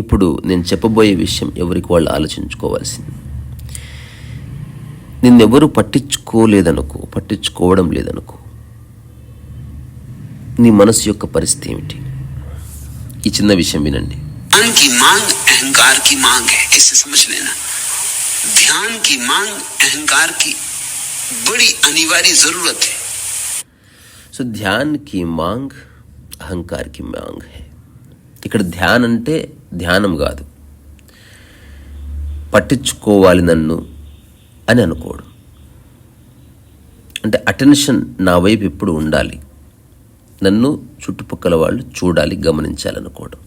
ఇప్పుడు నేను చెప్పబోయే విషయం ఎవరికి వాళ్ళు ఆలోచించుకోవాల్సింది నిన్నెవరు పట్టించుకోలేదనుకో పట్టించుకోవడం లేదనుకో నీ మనసు యొక్క పరిస్థితి ఏమిటి ఈ చిన్న విషయం వినండి ध्यान की मांग अहंकार की मांग है इसे समझ लेना ध्यान की मांग अहंकार की बड़ी अनिवार्य जरूरत है సో ధ్యాన్ కి మాంగ్ అహంకార్ కి మాంగ్ హే ఇక్కడ ధ్యాన్ అంటే ధ్యానం కాదు పట్టించుకోవాలి నన్ను అని అనుకోవడం అంటే అటెన్షన్ నా వైపు ఎప్పుడు ఉండాలి నన్ను చుట్టుపక్కల వాళ్ళు చూడాలి గమనించాలనుకోవడం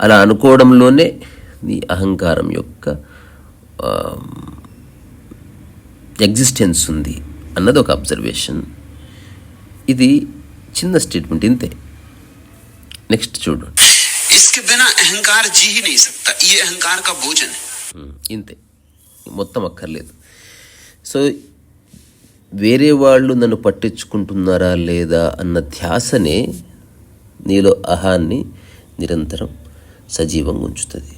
అలా అనుకోవడంలోనే నీ అహంకారం యొక్క ఎగ్జిస్టెన్స్ ఉంది అన్నది ఒక అబ్జర్వేషన్ ఇది చిన్న స్టేట్మెంట్ ఇంతే. నెక్స్ట్ చూడండి ఇంతే. మొత్తం అక్కర్లేదు. సో వేరే వాళ్ళు నన్ను పట్టించుకుంటున్నారా లేదా అన్న ధ్యాసనే నీలో అహాన్ని నిరంతరం సజీవంగా ఉంచుతుంది.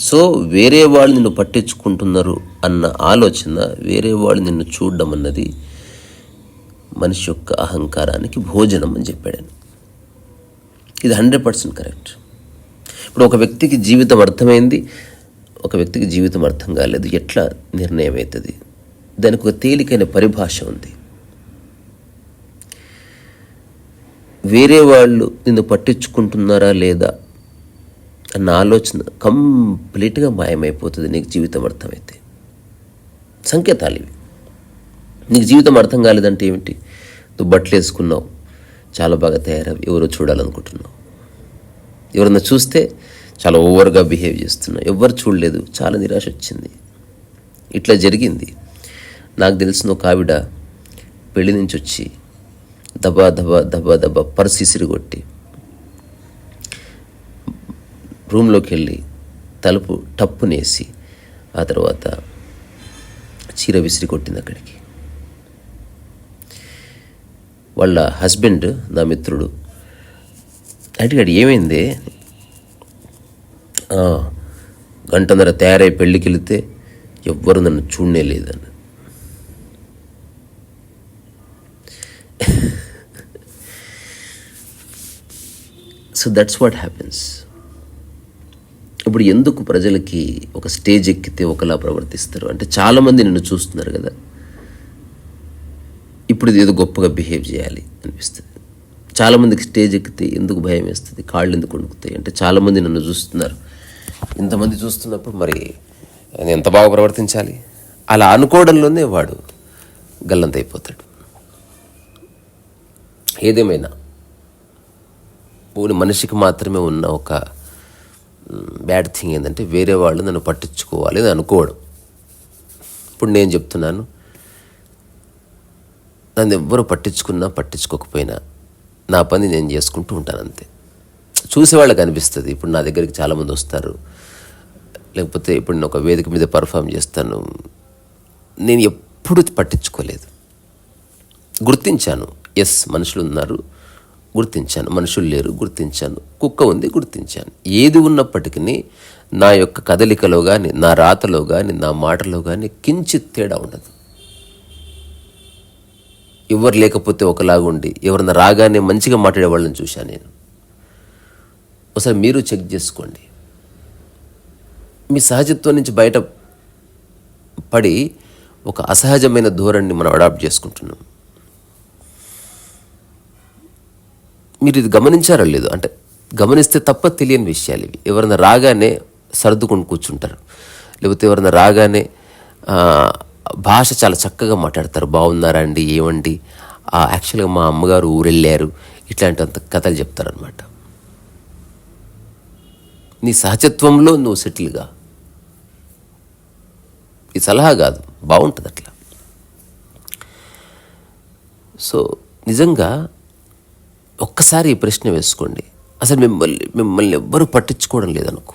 సో వేరే వాళ్ళు నిన్ను పట్టించుకుంటున్నారు అన్న ఆలోచన వేరే వాళ్ళు నిన్ను చూడడం అన్నది మనిషి యొక్క అహంకారానికి భోజనం అని చెప్పాడు ఇది హండ్రెడ్ పర్సెంట్ కరెక్ట్. ఇప్పుడు ఒక వ్యక్తికి జీవితం అర్థమైంది ఒక వ్యక్తికి జీవితం అర్థం కాలేదు ఎట్లా నిర్ణయం అవుతుంది? దానికి ఒక తేలికైన పరిభాష ఉంది. వేరే వాళ్ళు నిన్ను పట్టించుకుంటున్నారా లేదా అన్న ఆలోచన కంప్లీట్గా మాయమైపోతుంది నీకు జీవితం అర్థమైతే. సంకేతాలు ఇవి. నీకు జీవితం అర్థం కాలేదంటే ఏమిటి? నువ్వు బట్టలు వేసుకున్నావు చాలా బాగా తయారవు ఎవరో చూడాలనుకుంటున్నావు. ఎవరన్నా చూస్తే చాలా ఓవర్గా బిహేవ్ చేస్తున్నావు. ఎవ్వరు చూడలేదు చాలా నిరాశ వచ్చింది. ఇట్లా జరిగింది. నాకు తెలిసిన ఒక ఆవిడ పెళ్ళి నుంచి వచ్చి దబా దబా దబా దబా పర్సు ఇసిరి కొట్టి రూమ్లోకి వెళ్ళి తలుపు టప్పునేసి ఆ తర్వాత చీర విసిరి కొట్టింది అక్కడికి. వాళ్ళ హస్బెండ్ నా మిత్రుడు అడిగాడు ఏమైంది? గంటన్నర తయారై పెళ్ళికి వెళితే ఎవ్వరు నన్ను చూడనే లేదని సో దట్స్ వాట్ హ్యాపెన్స్ ఇప్పుడు ఎందుకు ప్రజలకి ఒక స్టేజ్ ఎక్కితే ఒకలా ప్రవర్తిస్తారు? అంటే చాలామంది నిన్ను చూస్తున్నారు కదా. ఇప్పుడు ఇది ఏదో గొప్పగా బిహేవ్ చేయాలి అనిపిస్తుంది. చాలామందికి స్టేజ్ ఎక్కితే ఎందుకు భయం వేస్తుంది? కాళ్ళు ఎందుకు వణుకుతాయి? అంటే చాలామంది నన్ను చూస్తున్నారు. ఇంతమంది చూస్తున్నప్పుడు మరి నేను ఎంత బాగా ప్రవర్తించాలి? అలా అనుకోవడంలోనే వాడు గల్లంతైపోతాడు. ఏదేమైనా పోని మనిషికి మాత్రమే ఉన్న ఒక బ్యాడ్ థింగ్ ఏంటంటే వేరే వాళ్ళు నన్ను పట్టించుకోవాలి అని అనుకోవడం ఇప్పుడు నేను చెప్తున్నాను నన్ను ఎవ్వరు పట్టించుకున్నా పట్టించుకోకపోయినా నా పని నేను చేసుకుంటూ ఉంటాను అంతే. చూసేవాళ్ళకి అనిపిస్తుంది ఇప్పుడు నా దగ్గరికి చాలామంది వస్తారు లేకపోతే ఇప్పుడు నేను ఒక వేదిక మీద పర్ఫామ్ చేస్తాను నేను ఎప్పుడు పట్టించుకోలేదు. గుర్తించాను ఎస్ మనుషులు ఉన్నారు గుర్తించాను. మనుషులు లేరు గుర్తించాను. కుక్క ఉంది గుర్తించాను. ఏది ఉన్నప్పటికీ నా యొక్క కదలికలో కానీ నా రాతలో కానీ నా మాటలో కానీ కించిత్ తేడా ఉండదు. ఎవరు లేకపోతే ఒకలాగుండి ఎవరన్నా రాగానే మంచిగా మాట్లాడే వాళ్ళని చూశాను నేను. ఒకసారి మీరు చెక్ చేసుకోండి. మీ సహజత్వం నుంచి బయట పడి ఒక అసహజమైన ధోరణిని మనం అడాప్ట్ చేసుకుంటున్నాం. మీరు ఇది గమనించారో లేదు అంటే గమనిస్తే తప్ప తెలియని విషయాలు ఇవి. ఎవరైనా రాగానే సర్దుకొని కూర్చుంటారు. లేకపోతే ఎవరైనా రాగానే భాష చాలా చక్కగా మాట్లాడతారు. బాగున్నారా అండి? ఏమండి? యాక్చువల్గా మా అమ్మగారు ఊరెళ్ళారు. ఇట్లాంటి అంత కథలు చెప్తారనమాట నీ సహజత్వంలో నువ్వు సెటిల్గా ఈ సలహా కాదు. బాగుంటుంది అట్లా సో నిజంగా ఒక్కసారి ఈ ప్రశ్న వేసుకోండి. అసలు మిమ్మల్ని మిమ్మల్ని ఎవ్వరూ పట్టించుకోవడం లేదనుకో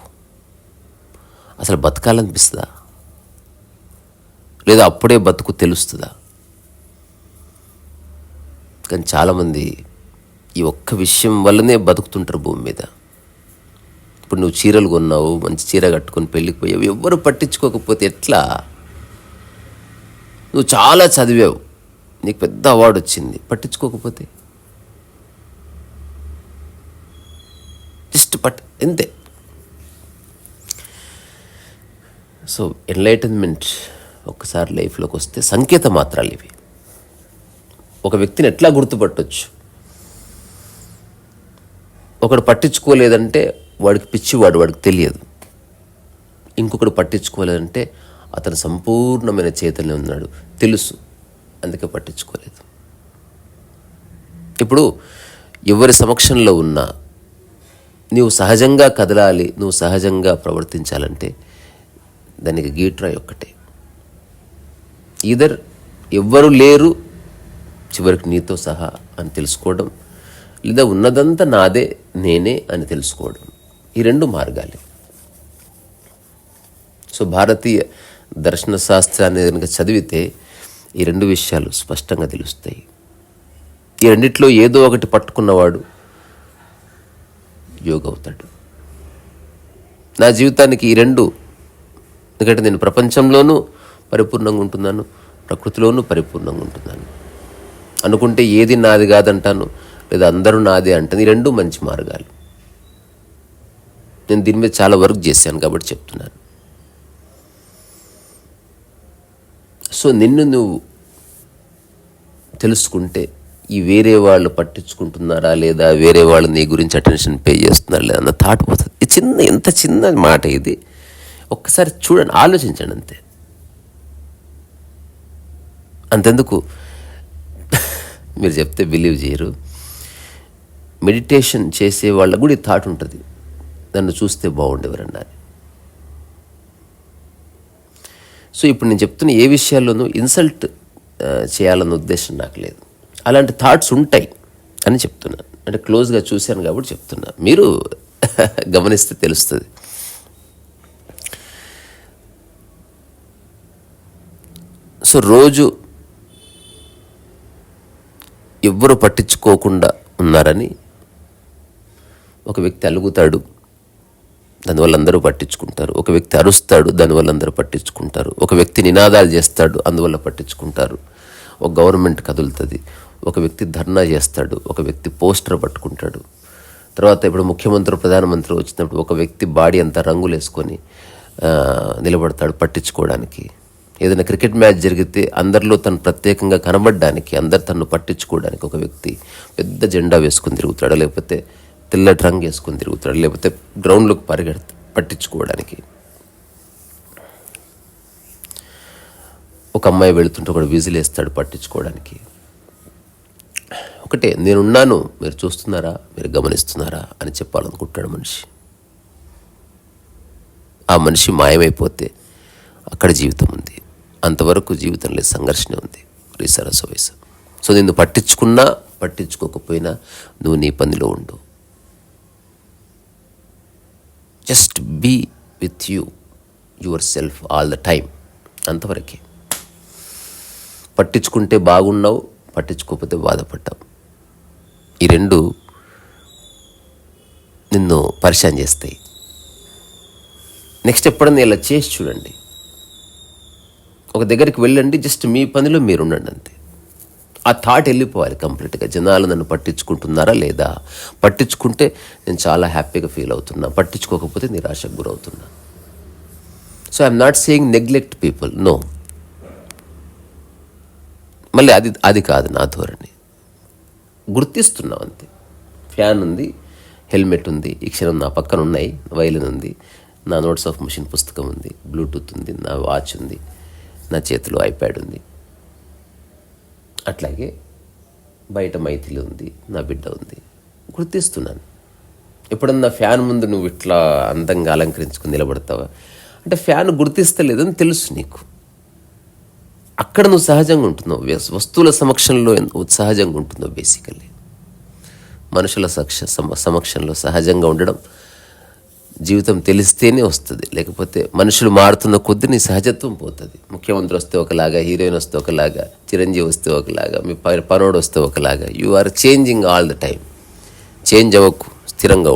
అసలు బతకాలనిపిస్తుందా? లేదా అప్పుడే బతుకు తెలుస్తుందా? కానీ చాలామంది ఈ ఒక్క విషయం వల్లనే బతుకుతుంటారు భూమి మీద. ఇప్పుడు నువ్వు చీరలు కొన్నావు మంచి చీర కట్టుకొని పెళ్ళికి పోయావు ఎవ్వరు పట్టించుకోకపోతే ఎట్లా? నువ్వు చాలా చదివావు. నీకు పెద్ద అవార్డు వచ్చింది. పట్టించుకోకపోతే? జస్ట్ బట్ ఇంతే సో ఎన్లైటన్మెంట్ ఒక్కసారి లైఫ్లోకి వస్తే సంకేత మాత్రాలు ఇవి. ఒక వ్యక్తిని ఎట్లా గుర్తుపట్టొచ్చు? ఒకడు పట్టించుకోలేదంటే వాడికి పిచ్చివాడు వాడికి తెలియదు. ఇంకొకడు పట్టించుకోలేదంటే అతను సంపూర్ణమైన చైతన్యం ఉన్నాడు. తెలుసు. అందుకే పట్టించుకోలేదు. ఇప్పుడు ఎవరి సమక్షంలో ఉన్నా నీవు సహజంగా కదలాలి నువ్వు సహజంగా ప్రవర్తించాలంటే దానికి గీట్రాయ్ ఒక్కటే. ఈధర్ ఎవ్వరు లేరు చివరికి నీతో సహా అని తెలుసుకోవడం లేదా ఉన్నదంతా నాదే నేనే అని తెలుసుకోవడం. ఈ రెండు మార్గాలే. సో భారతీయ దర్శన శాస్త్రాన్ని కనుక చదివితే ఈ రెండు విషయాలు స్పష్టంగా తెలుస్తాయి. ఈ రెండిట్లో ఏదో ఒకటి పట్టుకున్నవాడు యోగ అవుతాడు నా జీవితానికి ఈ రెండు ఎందుకంటే నేను ప్రపంచంలోనూ పరిపూర్ణంగా ఉంటున్నాను ప్రకృతిలోనూ పరిపూర్ణంగా ఉంటున్నాను. అనుకుంటే ఏది నాది కాదంటాను లేదా అందరూ నాదే అంటాను ఈ రెండు మంచి మార్గాలు. నేను దీని మీద చాలా వర్క్ చేశాను కాబట్టి చెప్తున్నాను. సో నిన్ను నువ్వు తెలుసుకుంటే ఈ వేరే వాళ్ళు పట్టించుకుంటున్నారా లేదా వేరే వాళ్ళు నీ గురించి అటెన్షన్ పే చేస్తున్నారా లేదా అన్న థాట్ పోతుంది. చిన్న ఎంత చిన్న మాట ఇది. ఒక్కసారి చూడండి ఆలోచించండి అంతే. అంతెందుకు? మీరు చెప్తే బిలీవ్ చేయరు. మెడిటేషన్ చేసే వాళ్ళకు కూడా ఈ థాట్ ఉంటుంది. నన్ను చూస్తే బాగుండేవారన్నా అని సో ఇప్పుడు నేను చెప్తున్న ఏ విషయాల్లోనూ ఇన్సల్ట్ చేయాలన్న ఉద్దేశం నాకు లేదు. అలాంటి థాట్స్ ఉంటాయి అని చెప్తున్నాను అంటే క్లోజ్గా చూశాను కాబట్టి చెప్తున్నా. మీరు గమనిస్తే తెలుస్తుంది. సో రోజు ఎవ్వరు పట్టించుకోకుండా ఉన్నారని ఒక వ్యక్తి అలుగుతాడు దానివల్ల అందరూ పట్టించుకుంటారు. ఒక వ్యక్తి అరుస్తాడు దానివల్ల అందరూ పట్టించుకుంటారు. ఒక వ్యక్తి నినాదాలు చేస్తాడు అందువల్ల పట్టించుకుంటారు. ఒక గవర్నమెంట్ కదులుతుంది. ఒక వ్యక్తి ధర్నా చేస్తాడు ఒక వ్యక్తి పోస్టర్ పట్టుకుంటాడు. తర్వాత ఇప్పుడు ముఖ్యమంత్రి ప్రధానమంత్రి వచ్చినప్పుడు ఒక వ్యక్తి బాడీ అంతా రంగులు వేసుకొని నిలబడతాడు పట్టించుకోవడానికి. ఏదైనా క్రికెట్ మ్యాచ్ జరిగితే అందరిలో తను ప్రత్యేకంగా కనబడడానికి అందరు తను పట్టించుకోవడానికి ఒక వ్యక్తి పెద్ద జెండా వేసుకొని తిరుగుతాడు లేకపోతే తెల్లటి రంగు వేసుకొని తిరుగుతాడు లేకపోతే గ్రౌండ్లోకి పరిగెడ పట్టించుకోవడానికి. ఒక అమ్మాయి వెళుతుంటే ఒకడు విజిల్ వేస్తాడు పట్టించుకోవడానికి. ఒకటే నేనున్నాను మీరు చూస్తున్నారా మీరు గమనిస్తున్నారా అని చెప్పాలనుకుంటాడు మనిషి. ఆ మనిషి మాయమైపోతే అక్కడ జీవితం ఉంది. అంతవరకు జీవితంలో సంఘర్షణ ఉంది. రీసరస వయసు సో నిన్ను పట్టించుకున్నా పట్టించుకోకపోయినా నువ్వు నీ పనిలో ఉండు. Just be with you yourself all the time అంతవరకే. పట్టించుకుంటే బాగున్నావు పట్టించుకోకపోతే బాధపడ్డావు. ఈ రెండు నిన్ను పరిచయం చేస్తాయి. నెక్స్ట్ ఎప్పుడన్నా ఇలా చేసి చూడండి. ఒక దగ్గరికి వెళ్ళండి జస్ట్ మీ పనిలో మీరు ఉండండి అంతే. ఆ థాట్ వెళ్ళిపోవాలి కంప్లీట్గా. జనాలు నన్ను పట్టించుకుంటున్నారా లేదా? పట్టించుకుంటే నేను చాలా హ్యాపీగా ఫీల్ అవుతున్నా. పట్టించుకోకపోతే నిరాశకు గురవుతున్నా. So I'm not saying neglect people. No. మళ్ళీ అది అది కాదు నా ధోరణి. గుర్తిస్తున్నాం అంతే. ఫ్యాన్ ఉంది హెల్మెట్ ఉంది ఈ క్షణం నా పక్కన ఉన్నాయి వైలిన్ ఉంది నా నోట్స్ ఆఫ్ మిషన్ పుస్తకం ఉంది బ్లూటూత్ ఉంది నా వాచ్ ఉంది నా చేతిలో ఐప్యాడ్ ఉంది. అట్లాగే బయట మైథిలి ఉంది నా బిడ్డ ఉంది. గుర్తిస్తున్నాను. ఎప్పుడన్నా ఫ్యాన్ ముందు నువ్వు ఇట్లా అందంగా అలంకరించుకుని నిలబడతావా? అంటే ఫ్యాన్ గుర్తిస్తలేదని తెలుసు నీకు. అక్కడ నువ్వు సహజంగా ఉంటున్నావు. వస్తువుల సమక్షంలో సహజంగా ఉంటున్నావు బేసికల్లీ మనుషుల సక్ష సమ సమక్షంలో సహజంగా ఉండడం జీవితం తెలిస్తేనే వస్తుంది. లేకపోతే మనుషులు మారుతున్న కొద్దీ నీ సహజత్వం పోతుంది. ముఖ్యమంత్రి వస్తే ఒకలాగా హీరోయిన్ వస్తే ఒకలాగా చిరంజీవి వస్తే ఒకలాగా మీ పనోడు వస్తే ఒకలాగా you are changing all the time change అవ్వకు స్థిరంగా